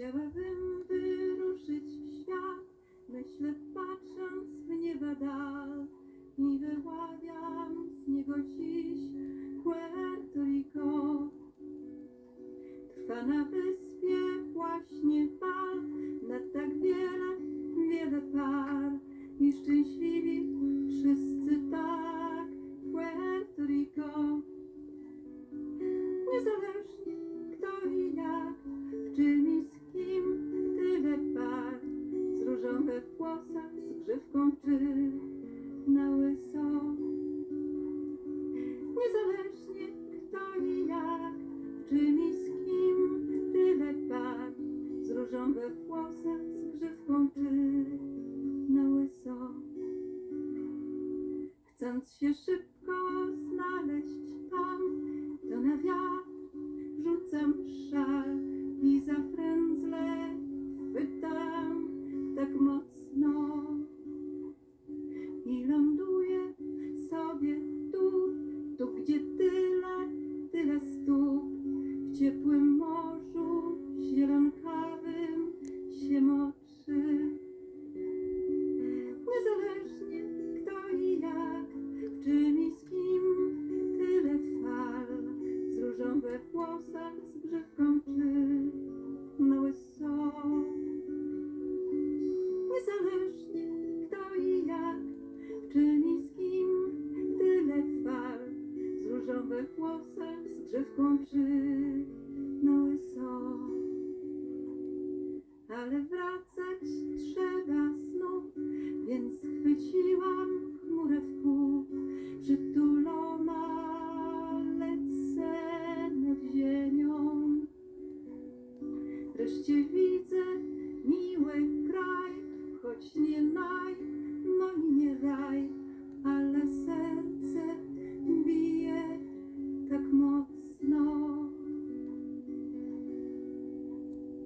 Chciałabym wyruszyć w świat, myślę patrząc w nieba dal. I wyławiam z niego dziś Puerto Rico. Trwa na wyspie właśnie bal, na tak wiele, wiele par. I szczęśliwi grzywką czy na łyso. Niezależnie kto i jak, czym i z kim, tyle par, z różą we włosach, z grzywką czy na łyso. Chcąc się szybko znaleźć tam, to na wiatr rzucam szal i za frędzle chwytam tak mocno ciepłym morzu zielonkawym się moczy. Niezależnie kto i jak, w czym z kim, tyle fal, z różą we włosach, z grzywką czy na łyso. drzewką przynęły są. Ale wracać trzeba znów, więc chwyciłam chmurę w pół, przytulona lecę nad ziemią. Wreszcie widzę miły kraj, choć nie naj.